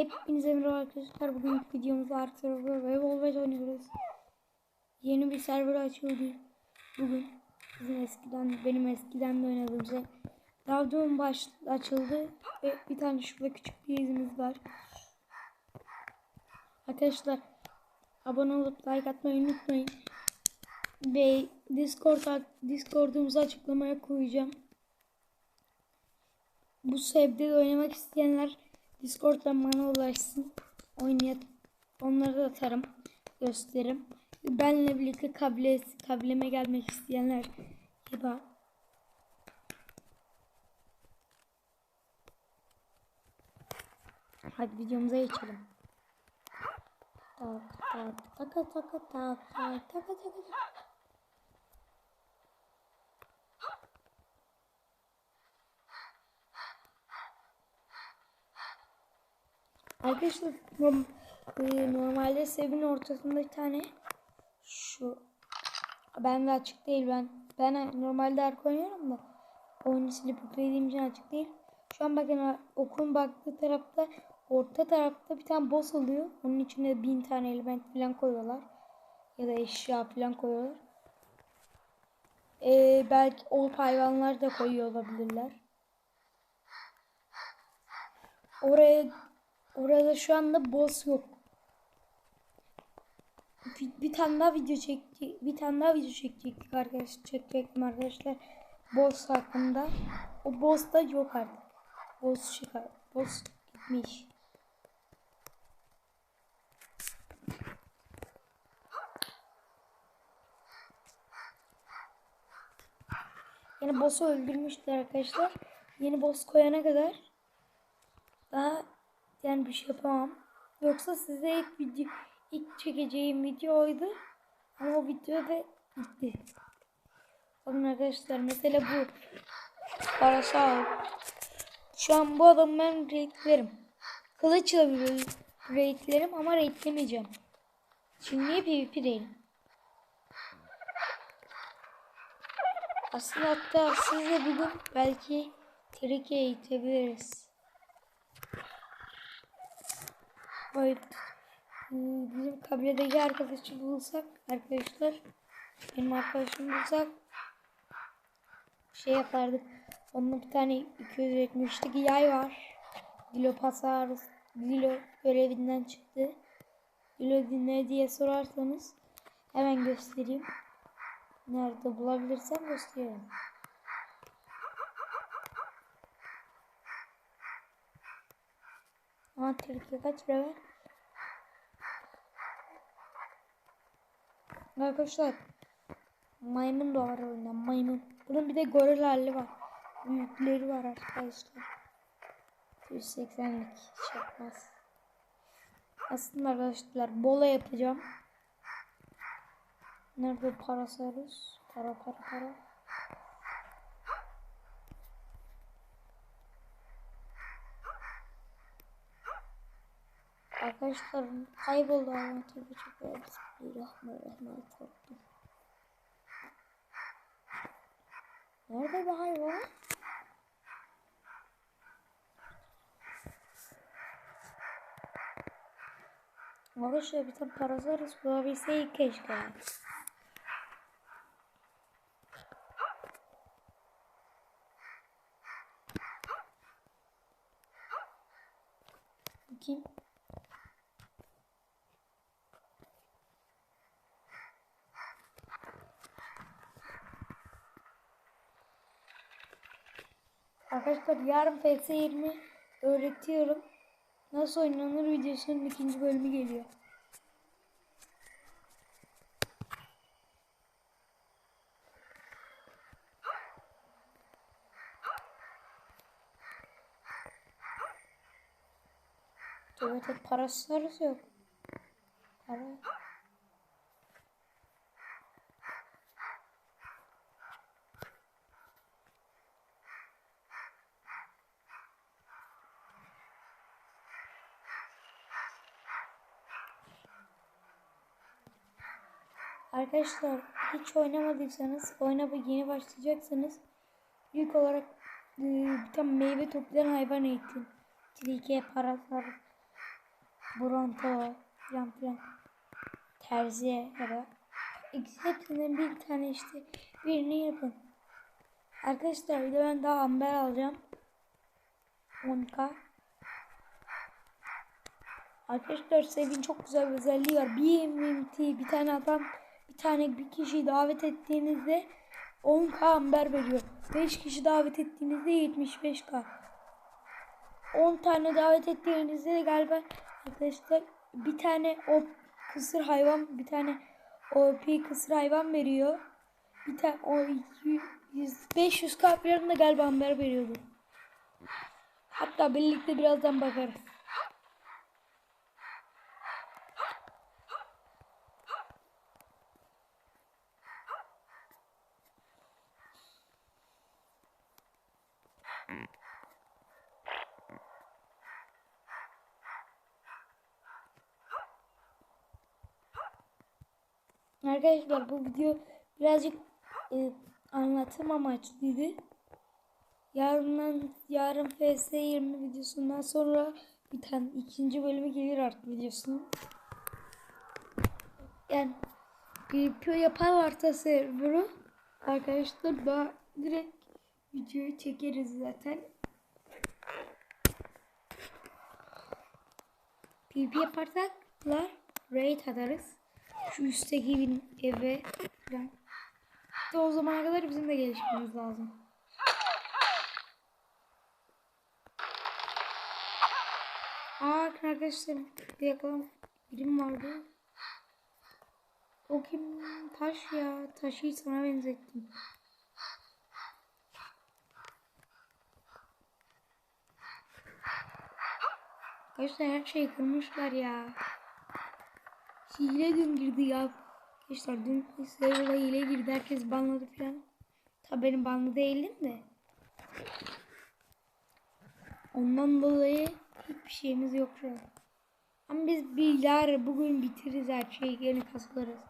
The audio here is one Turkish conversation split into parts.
Hepinize merhaba arkadaşlar. Bugün videomuzda Ark Server ve Volvet oynuyoruz. Yeni bir server açıldı. Bugün bizim eskiden benim eskiden de oynadığım şey. Daha dün baş açıldı ve bir tane şurada küçük bir izimiz var. Arkadaşlar abone olup like atmayı unutmayın. Ve Discord Discord'umuzu açıklamaya koyacağım. Bu sebde de oynamak isteyenler Discord'dan bana ulaşsın. Oynayalım. Onları da atarım. Gösteririm. Benle birlikte kabile, kabileme gelmek isteyenler da Hadi videomuza geçelim. Tak tak taka taka tak tak taka taka tak. Arkadaşlar e, normalde sebin ortasında bir tane şu ben de açık değil ben ben normalde arka oynuyorum da oyunu silip yüklediğim için açık değil. Şu an bakın okun baktığı tarafta orta tarafta bir tane boss oluyor. Onun içine bin tane element falan koyuyorlar. Ya da eşya falan koyuyorlar. Ee, belki olup hayvanlar da koyuyor olabilirler. Oraya Orada şu anda boss yok. Bir, bir tane daha video çektik. Bir tane daha video çekecektik arkadaşlar. Çekecektim arkadaşlar. Boss hakkında. O boss da yok artık. Boss çıkar. Boss gitmiş. Yeni boss'u öldürmüşler arkadaşlar. Yeni boss koyana kadar daha yani bir şey yapamam. Yoksa size ilk video ilk çekeceğim video oydu. Ama o video da gitti. Bakın arkadaşlar mesela bu parasal. Şu an bu adamı ben raidlerim. Kılıçla bir raidlerim ama raidlemeyeceğim. Çünkü niye PvP değilim. Aslında hatta sizle bugün belki Trike'ye itebiliriz. Hayır. Bizim kabiledeki arkadaşı bulsak arkadaşlar benim arkadaşım bulsak şey yapardık. Onun bir tane 270'lik yay var. Dilo Pasar Dilo görevinden çıktı. Dilo ne diye sorarsanız hemen göstereyim. Nerede bulabilirsem göstereyim. Ama Türkiye kaç level? Arkadaşlar maymun da var oyunda maymun. Bunun bir de goril hali var. Büyükleri var arkadaşlar. 180'lik çekmez. Aslında arkadaşlar bola yapacağım. Nerede para sarız? Para para para. Arkadaşlar kayboldu ama tabii çok böyle Bismillahirrahmanirrahim korktum. Nerede bir hayvan? Arkadaşlar bir tane parası arası bulabilseydik keşke. Kim? Arkadaşlar yarın FS 20 öğretiyorum. Nasıl oynanır videosunun ikinci bölümü geliyor. Evet, parası yok. Para. Arkadaşlar hiç oynamadıysanız oynama yeni başlayacaksanız ilk olarak e, bir tane meyve toplayan hayvan eğitim. Tilkiye para Bronto falan filan. Terziye ya da hepsinden bir tane işte birini yapın. Arkadaşlar bir de ben daha amber alacağım. 10k. Arkadaşlar Sevin çok güzel bir özelliği var. Bir MMT bir tane adam bir tane bir kişiyi davet ettiğinizde 10k amber veriyor. 5 kişi davet ettiğinizde 75k. 10 tane davet ettiğinizde de galiba arkadaşlar bir tane o kısır hayvan bir tane OP kısır hayvan veriyor. Bir tane o 100 500 kalplerinde galiba amber veriyordu. Hatta birlikte birazdan bakarız. Arkadaşlar bu video birazcık e, anlatım amaçlıydı. Yarından yarın FS 20 videosundan sonra bir tane ikinci bölümü gelir artık videosunun. Yani PvP yaparlarsa server'ı arkadaşlar daha direkt videoyu çekeriz zaten. PvP yaparsak raid atarız. Şu üstteki bin eve falan. İşte o zamana kadar bizim de gelişmemiz lazım. Aa arkadaşlar bir yakalım. Birim vardı. O kim? Taş ya. Taşı sana benzettim. Arkadaşlar her şeyi kırmışlar ya. Hile dün girdi ya. Arkadaşlar dün serverda hile girdi. Herkes banladı falan. Tabi benim banlı değilim de. Ondan dolayı hiçbir şeyimiz yok şu an. Ama biz bir yarın bugün bitiririz her şeyi. Yeni kaslarız.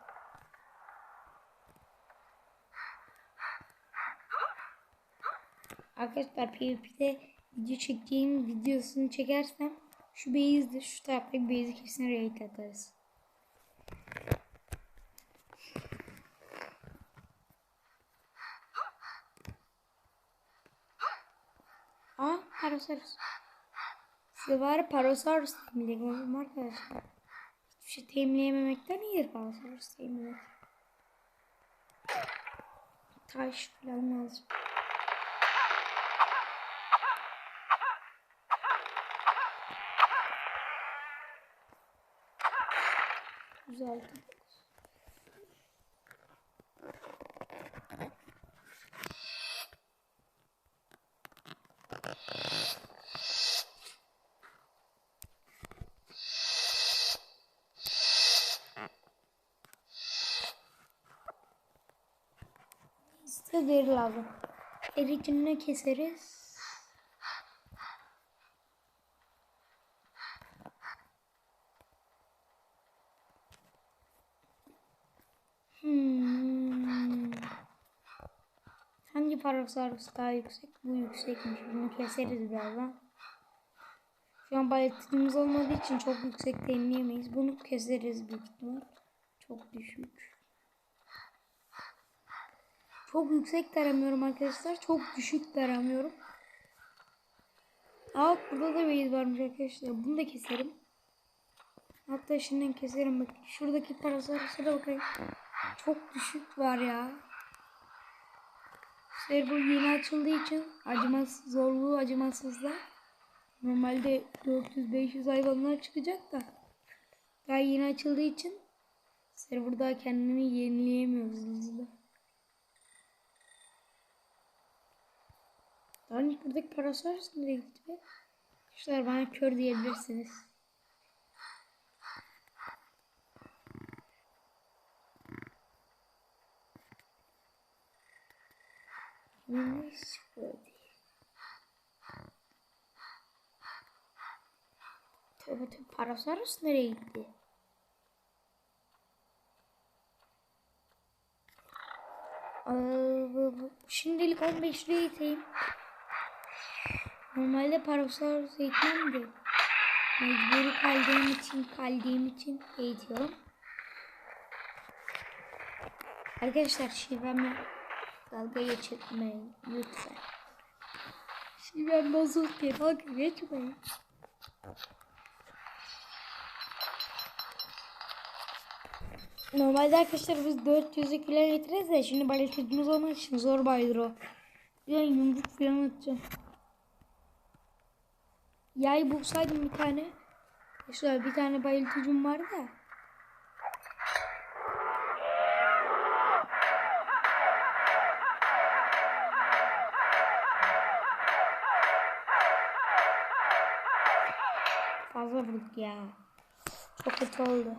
Arkadaşlar PvP'de video çekeceğim videosunu çekersem şu base'de şu taraftaki base'i kesin raid atarız. Aa Parasaurus. Size bari Parasaurus temizleyelim arkadaşlar. Hiçbir şey temizleyememekten iyidir Parasaurus temizlemek. Taş falan lazım. Güzel. Size deri lazım. Ericini keseriz. Hangi Parasaurus daha yüksek? Bu yüksekmiş. Bunu keseriz birazdan. Şu an baletimiz olmadığı için çok yüksek denleyemeyiz. Bunu keseriz büyük ihtimal. Çok düşük. Çok yüksek de aramıyorum arkadaşlar. Çok düşük de aramıyorum. Aa burada da base varmış arkadaşlar. Bunu da keserim. Hatta şimdiden keserim. Bak şuradaki Parasaurus'a da bakayım. Çok düşük var ya. Server yeni açıldığı için acımasız, zorluğu acımasızlar. Normalde 400-500 hayvanlar çıkacak da. Daha yeni açıldığı için server daha kendini yenileyemiyor hızlı. Daha önce buradaki Parasaurus nereye gitti be? Arkadaşlar bana kör diyebilirsiniz. Neyse böyle. Tövbe tövbe Parasaurus nereye gitti? Şimdilik 15 liraya iteyim. Normalde Parasaurus eğitmem de. Mecburi kaldığım için kaldığım için eğitiyorum. Arkadaşlar şivemle dalga geçirmeyin lütfen. Şivem bozuk diye dalga geçmeyin. Normalde arkadaşlar biz 400'ü falan getiririz de şimdi bayıltmamız olmak için zor bayılır o. An yumruk falan atacağım. Yay bulsaydım bir tane. Şöyle bir tane bayıltıcım vardı da. Fazla ya. Çok kötü oldu.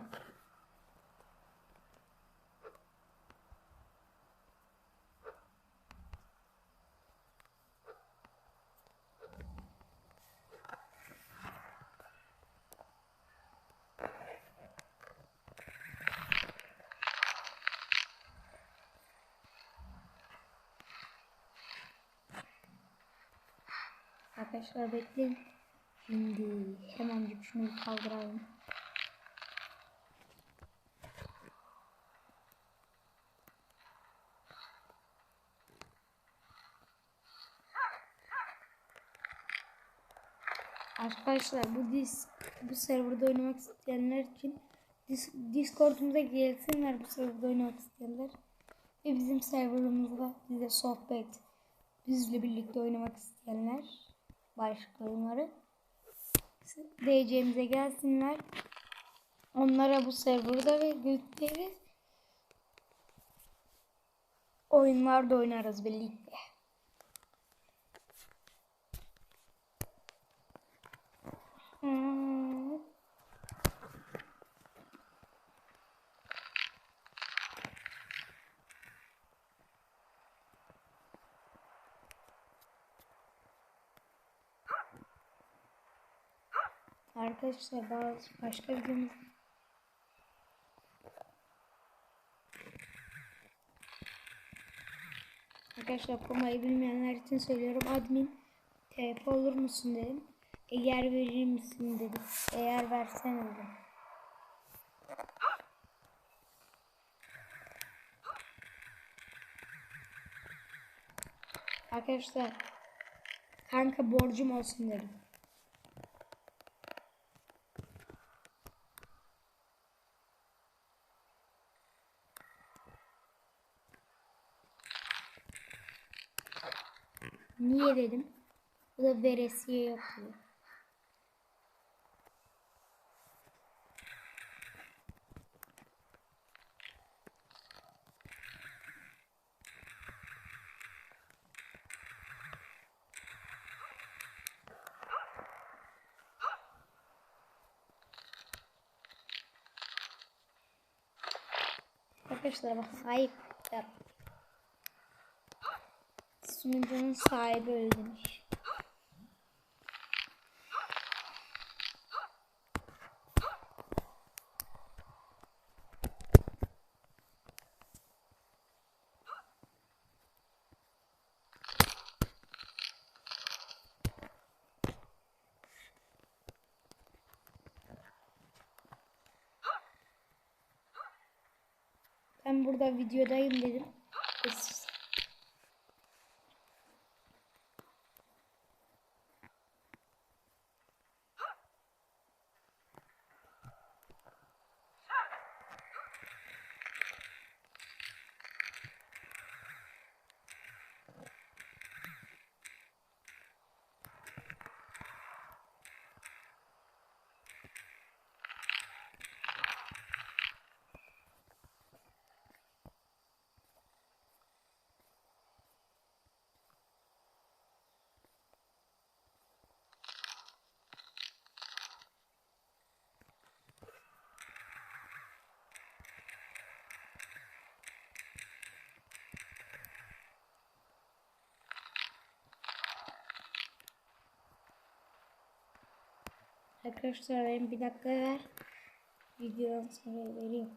Arkadaşlar bekleyin. Şimdi hemen şunu kaldıralım. Arkadaşlar bu dis bu serverda oynamak isteyenler için dis Discord'umuza gelsinler bu serverda oynamak isteyenler. Ve bizim serverımızda bize sohbet, bizle birlikte oynamak isteyenler başka oyunları DC'mize gelsinler. Onlara bu serverda ve gösteririz. Oyunlarda oynarız birlikte. Arkadaşlar bazı başka videomuz Arkadaşlar komayı bilmeyenler için söylüyorum. Admin TP olur musun dedim. Eğer verir misin dedi. Eğer versen dedim. Arkadaşlar kanka borcum olsun dedim. Niye dedim. Bu da veresiye yok diyor. Arkadaşlar bak ayıp yap. Sunucunun sahibi öldürmüş. Ben burada videodayım dedim. Arkadaşlar benim bir dakika ver. Videodan sonra vereyim.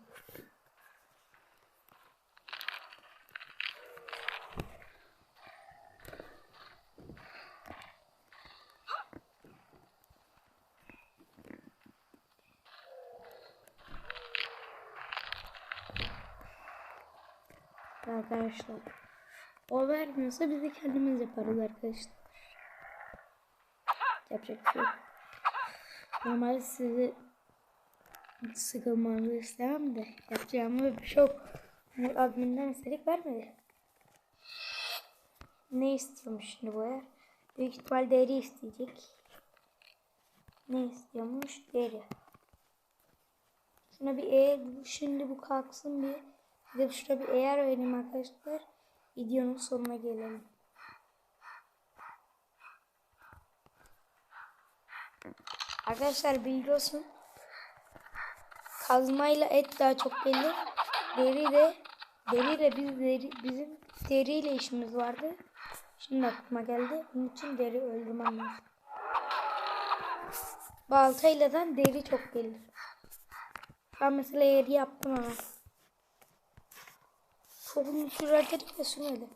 arkadaşlar. O vermiyorsa biz de kendimiz yaparız arkadaşlar. Yapacak bir şey yok. Normalde sizi sıkılmanızı istemem de yapacağımı bir şey yok. Adminden istedik vermedi. Ne istiyormuş şimdi bu yer? Büyük ihtimal deri isteyecek. Ne istiyormuş? Deri. Şuna bir eğer şimdi bu kalksın bir. Bir de şurada bir eğer vereyim arkadaşlar. Videonun sonuna gelelim. Arkadaşlar bilgi olsun. Kazmayla et daha çok belli. Deri de deriyle biz deri, bizim deriyle işimiz vardı. Şimdi aklıma geldi. Bunun için deri öldürmem lazım. Baltayla da deri çok belli. Ben mesela yeri yaptım ama. Çok uzun sürer dedik de sürmedi.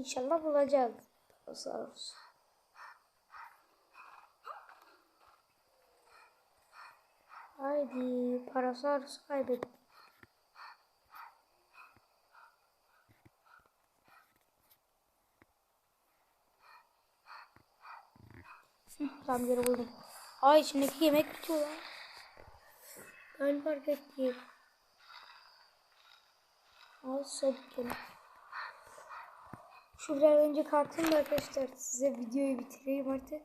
İnşallah bulacağız. Sağ olsun. Haydi kaybettim. Hı, Tam yeri buldum. Ay içindeki yemek bitiyor lan. Ben fark ettim. Al sabitledim. Şu biraz önce kartım da arkadaşlar size videoyu bitireyim artık.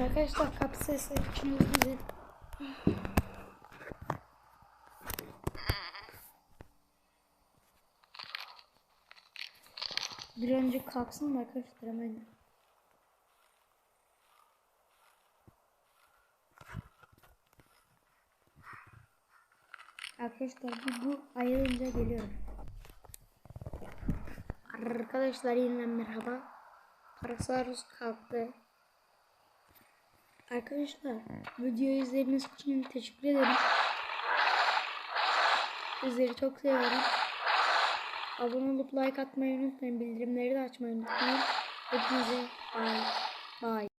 Arkadaşlar kapı sesi için özür dilerim. Bir önce kalksın da arkadaşlar hemen. Arkadaşlar bu, bu ayırınca geliyorum. Arkadaşlar yeniden merhaba. Parasaurus kalktı. Arkadaşlar videoyu izlediğiniz için teşekkür ederim. Sizleri çok seviyorum. Abone olup like atmayı unutmayın. Bildirimleri de açmayı unutmayın. Hepinize bye. Bye.